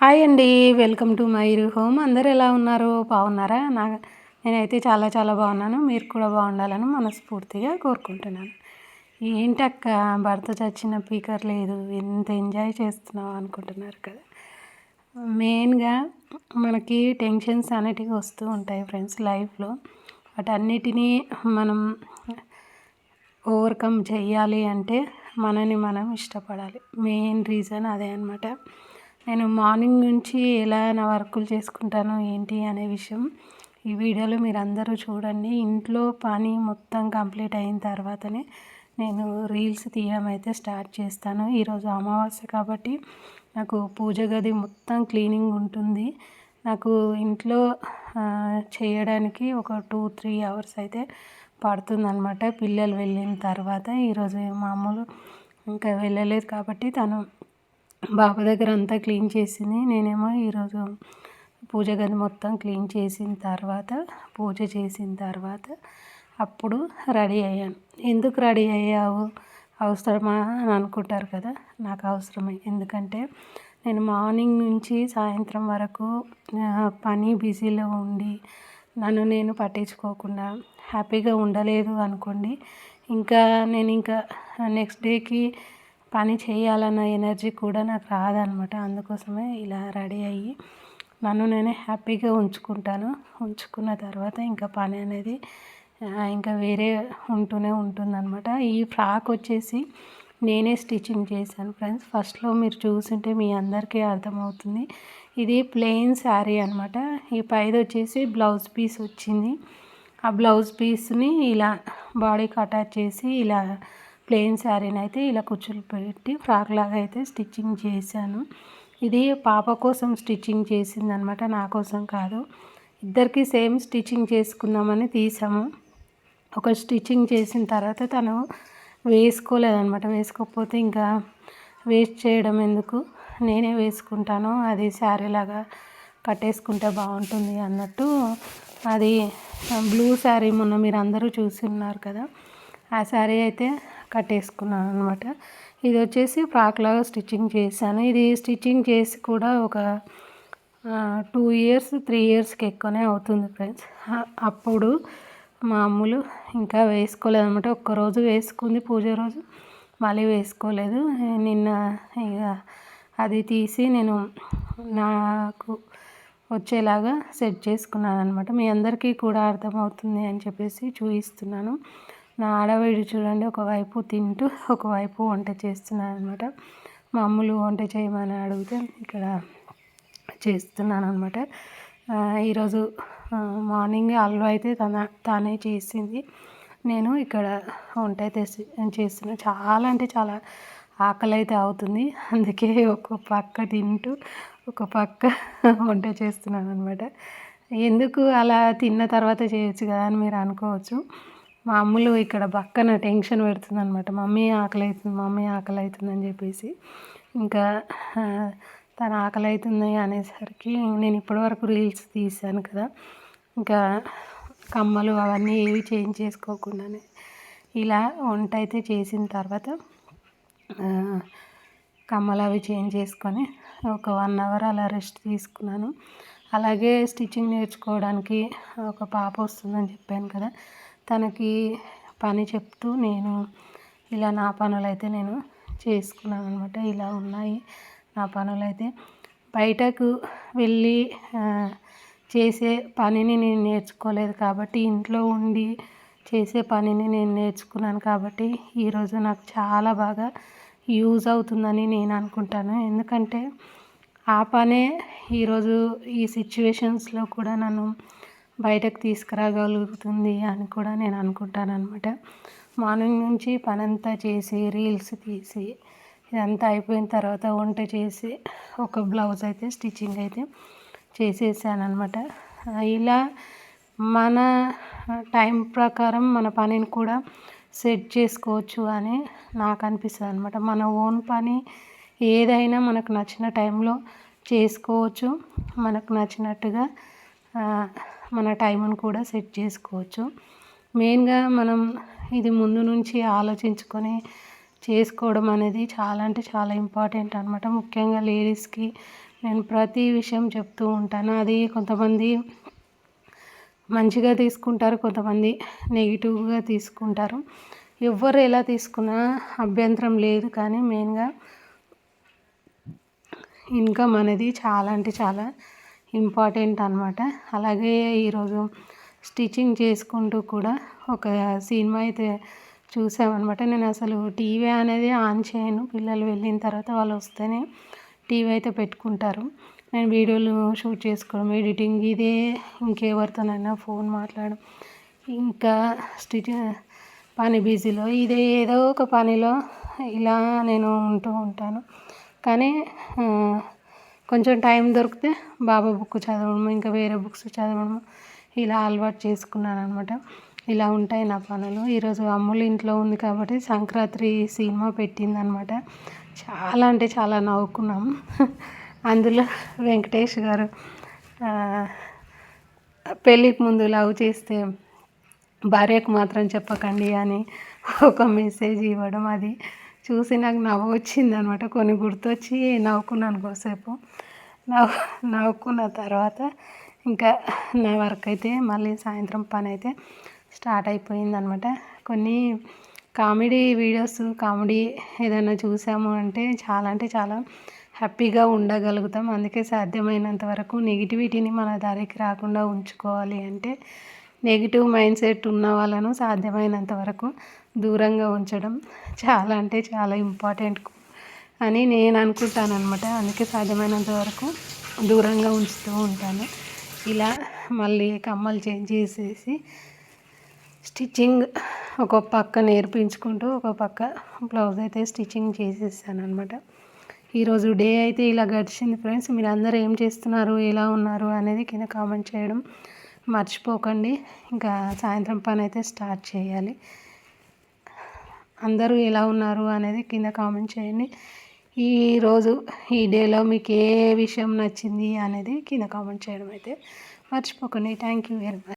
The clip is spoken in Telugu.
హాయ్ అండి వెల్కమ్ టు మై హోమ్. అందరు ఎలా ఉన్నారు? బాగున్నారా? నా నేనైతే చాలా చాలా బాగున్నాను. మీరు కూడా బాగుండాలని మనస్ఫూర్తిగా కోరుకుంటున్నాను. ఏంటక్క భర్త చచ్చిన పీకర్ లేదు. ఎంత ఎంజాయ్ చేస్తున్నావు అనుకుంటున్నారు కదా. మెయిన్గా మనకి టెన్షన్స్ అనేటివి వస్తూ ఉంటాయి ఫ్రెండ్స్ లైఫ్లో. వాటన్నిటినీ మనం ఓవర్కమ్ చేయాలి అంటే మనని మనం ఇష్టపడాలి. మెయిన్ రీజన్ అదే అనమాట నేను మార్నింగ్ నుంచి ఎలా నా వర్కులు చేసుకుంటాను ఏంటి అనే విషయం ఈ వీడియోలో మీరు అందరూ చూడండి. ఇంట్లో పని మొత్తం కంప్లీట్ అయిన తర్వాతనే నేను రీల్స్ తీయడం అయితే స్టార్ట్ చేస్తాను. ఈరోజు అమావాస్య కాబట్టి నాకు పూజ గది మొత్తం క్లీనింగ్ ఉంటుంది. నాకు ఇంట్లో చేయడానికి ఒక టూ త్రీ అవర్స్ అయితే పడుతుందనమాట పిల్లలు వెళ్ళిన తర్వాత ఈరోజు మామూలు ఇంకా వెళ్ళలేదు కాబట్టి తను బాబు దగ్గర అంతా క్లీన్ చేసింది. నేనేమో ఈరోజు పూజ గది మొత్తం క్లీన్ చేసిన తర్వాత పూజ చేసిన తర్వాత అప్పుడు రెడీ అయ్యాను. ఎందుకు రెడీ అయ్యావు? అవసరమా అని అనుకుంటారు కదా నాకు అవసరమే. ఎందుకంటే నేను మార్నింగ్ నుంచి సాయంత్రం వరకు పని బిజీలో ఉండి నన్ను నేను పట్టించుకోకుండా హ్యాపీగా ఉండలేదు అనుకోండి ఇంకా నేను ఇంకా నెక్స్ట్ డేకి పని చేయాలన్న ఎనర్జీ కూడా నాకు రాదనమాట. అందుకోసమే ఇలా రెడీ అయ్యి నన్ను నేనే హ్యాపీగా ఉంచుకుంటాను. ఉంచుకున్న తర్వాత ఇంకా పని అనేది ఇంకా వేరే ఉంటూనే ఉంటుందన్నమాట ఈ ఫ్రాక్ వచ్చేసి నేనే స్టిచ్చింగ్ చేశాను ఫ్రెండ్స్. ఫస్ట్లో మీరు చూసుంటే మీ అందరికీ అర్థమవుతుంది. ఇది ప్లెయిన్ శారీ అనమాట. ఈ పైది వచ్చేసి బ్లౌజ్ పీస్ వచ్చింది. ఆ బ్లౌజ్ పీస్ని ఇలా బాడీకి అటాచ్ చేసి ఇలా ప్లెయిన్ శారీని అయితే ఇలా కుచ్చులు పెట్టి ఫ్రాక్ లాగా అయితే స్టిచ్చింగ్ చేశాను. ఇది పాప కోసం స్టిచ్చింగ్ చేసింది అనమాట నా కోసం కాదు. ఇద్దరికి సేమ్ స్టిచ్చింగ్ చేసుకుందామని తీసాము. ఒక స్టిచ్చింగ్ చేసిన తర్వాత తను వేసుకోలేదనమాట వేసుకోకపోతే ఇంకా వేస్ట్ చేయడం ఎందుకు? నేనే వేసుకుంటాను అది శారీ లాగా కట్టేసుకుంటే బాగుంటుంది అన్నట్టు. అది బ్లూ శారీ మొన్న మీరు అందరూ చూసి ఉన్నారు కదా ఆ శారీ అయితే కట్టేసుకున్నాను అనమాట ఇది వచ్చేసి ఫ్రాక్ లాగా స్టిచ్చింగ్ చేశాను. ఇది స్టిచ్చింగ్ చేసి కూడా ఒక టూ ఇయర్స్ త్రీ ఇయర్స్కి ఎక్కువనే అవుతుంది ఫ్రెండ్స్. అప్పుడు మామూలు ఇంకా వేసుకోలేదు అనమాట ఒక్కరోజు వేసుకుంది పూజ రోజు. మళ్ళీ వేసుకోలేదు. నిన్న ఇక అది తీసి నేను నాకు వచ్చేలాగా సెట్ చేసుకున్నాను అనమాట మీ అందరికీ కూడా అర్థమవుతుంది అని చెప్పేసి చూపిస్తున్నాను నా ఆడవాడు చూడండి ఒకవైపు తింటూ ఒకవైపు వంట చేస్తున్నాను అనమాట మామూలు వంట చేయమని అడిగితే ఇక్కడ చేస్తున్నాను అనమాట ఈరోజు మార్నింగ్ అల్లు అయితే తన తానే చేసింది. నేను ఇక్కడ వంట అయితే చేస్తున్నా. చాలా అంటే చాలా ఆకలి అయితే అవుతుంది. అందుకే ఒక పక్క తింటూ ఒక పక్క వంట చేస్తున్నాను అనమాట ఎందుకు అలా తిన్న తర్వాత చేయొచ్చు కదా అని మీరు అనుకోవచ్చు. మా అమ్ములు ఇక్కడ పక్కన టెన్షన్ పెడుతుంది అనమాట మమ్మీ ఆకలి అవుతుంది మమ్మీ ఆకలి అవుతుంది అని చెప్పేసి. ఇంకా తను ఆకలి అవుతుంది అనేసరికి నేను ఇప్పటివరకు రీల్స్ తీసాను కదా. ఇంకా కమ్మలు అవన్నీ ఏవి చేంజ్ చేసుకోకుండానే ఇలా వంట అయితే చేసిన తర్వాత కమ్మలు అవి చేంజ్ చేసుకొని ఒక వన్ అవర్ అలా రెస్ట్ తీసుకున్నాను. అలాగే స్టిచ్చింగ్ నేర్చుకోవడానికి ఒక పాప వస్తుందని చెప్పాను కదా. తనకి పని చెప్తూ నేను ఇలా నా పనులైతే నేను చేసుకున్నాను అనమాట ఇలా ఉన్నాయి నా పనులైతే. బయటకు వెళ్ళి చేసే పనిని నేను నేర్చుకోలేదు కాబట్టి ఇంట్లో ఉండి చేసే పనిని నేను నేర్చుకున్నాను కాబట్టి ఈరోజు నాకు చాలా బాగా యూజ్ అవుతుందని నేను అనుకుంటాను. ఎందుకంటే ఆ పనే ఈరోజు ఈ సిచ్యువేషన్స్లో కూడా నన్ను బయటకు తీసుకురాగలుగుతుంది అని కూడా నేను అనుకుంటాను అనమాట మార్నింగ్ నుంచి పనంతా చేసి రీల్స్ తీసి ఇదంతా అయిపోయిన తర్వాత వంట చేసి ఒక బ్లౌజ్ అయితే స్టిచ్చింగ్ అయితే చేసేసాను అనమాట ఇలా మన టైం ప్రకారం మన పనిని కూడా సెట్ చేసుకోవచ్చు అని నాకు అనిపిస్తుంది అనమాట మన ఓన్ పని ఏదైనా మనకు నచ్చిన టైంలో చేసుకోవచ్చు. మనకు నచ్చినట్టుగా మన టైంను కూడా సెట్ చేసుకోవచ్చు. మెయిన్గా మనం ఇది ముందు నుంచి ఆలోచించుకొని చేసుకోవడం అనేది చాలా అంటే చాలా ఇంపార్టెంట్ అనమాట ముఖ్యంగా లేడీస్కి నేను ప్రతి విషయం చెప్తూ ఉంటాను. అది కొంతమంది మంచిగా తీసుకుంటారు కొంతమంది నెగిటివ్గా తీసుకుంటారు. ఎవరు ఎలా తీసుకున్నా అభ్యంతరం లేదు. కానీ మెయిన్గా ఇన్కమ్ అనేది చాలా అంటే చాలా ఇంపార్టెంట్ అనమాట అలాగే ఈరోజు స్టిచ్చింగ్ చేసుకుంటూ కూడా ఒక సినిమా అయితే చూసామన్నమాట. నేను అసలు టీవీ అనేది ఆన్ చేయను. పిల్లలు వెళ్ళిన తర్వాత వాళ్ళు వస్తేనే టీవీ అయితే పెట్టుకుంటారు. నేను వీడియోలు షూట్ చేసుకోవడం ఎడిటింగ్ ఇదే ఇంకెవరితోనైనా ఫోన్ మాట్లాడడం ఇంకా స్టిచ్ పని బిజీలో ఇదే ఏదో ఒక పనిలో ఇలా నేను ఉంటూ ఉంటాను. కానీ కొంచెం టైం దొరికితే బాబా బుక్ చదవడము ఇంకా వేరే బుక్స్ చదవడము ఇలా అలవాటు చేసుకున్నాను అనమాట ఇలా ఉంటాయి నా పనులు. ఈరోజు అమ్ములు ఇంట్లో ఉంది కాబట్టి సంక్రాంతి సినిమా పెట్టింది అనమాట చాలా అంటే చాలా నవ్వుకున్నాం. అందులో వెంకటేష్ గారు పెళ్ళికి ముందు లవ్ చేస్తే భార్యకు మాత్రం చెప్పకండి అని ఒక మెసేజ్ ఇవ్వడం అది. చూసి నాకు నవ్వు వచ్చింది అనమాట కొన్ని గుర్తొచ్చి నవ్వుకున్నాను కొద్దిసేపు. నవ్వు నవ్వుకున్న తర్వాత ఇంకా నా వర్క్ అయితే మళ్ళీ సాయంత్రం పని అయితే స్టార్ట్ అయిపోయింది అనమాట కొన్ని కామెడీ వీడియోస్ కామెడీ ఏదైనా చూసాము అంటే చాలా అంటే చాలా హ్యాపీగా ఉండగలుగుతాం. అందుకే సాధ్యమైనంత వరకు నెగిటివిటీని మన దారికి రాకుండా ఉంచుకోవాలి అంటే నెగిటివ్ మైండ్ సెట్ ఉన్న వాళ్ళను సాధ్యమైనంత వరకు దూరంగా ఉంచడం చాలా అంటే చాలా ఇంపార్టెంట్ అని నేను అనుకుంటాను అనమాట అందుకే సాధ్యమైనంత వరకు దూరంగా ఉంచుతూ ఉంటాను. ఇలా మళ్ళీ కమ్మలు చేంజ్ చేసేసి స్టిచ్చింగ్ ఒక పక్క నేర్పించుకుంటూ ఒక పక్క బ్లౌజ్ అయితే స్టిచ్చింగ్ చేసేసాను అనమాట ఈరోజు డే అయితే ఇలా గడిచింది ఫ్రెండ్స్. మీరు అందరూ ఏం చేస్తున్నారు? ఎలా ఉన్నారు? అనేది కింద కామెంట్ చేయడం మర్చిపోకండి. ఇంకా సాయంత్రం పని అయితే స్టార్ట్ చేయాలి. అందరూ ఎలా ఉన్నారు అనేది కింద కామెంట్ చేయండి. ఈరోజు ఈ డేలో మీకు ఏ విషయం నచ్చింది అనేది కింద కామెంట్ చేయడం అయితే మర్చిపోకండి. Thank you very much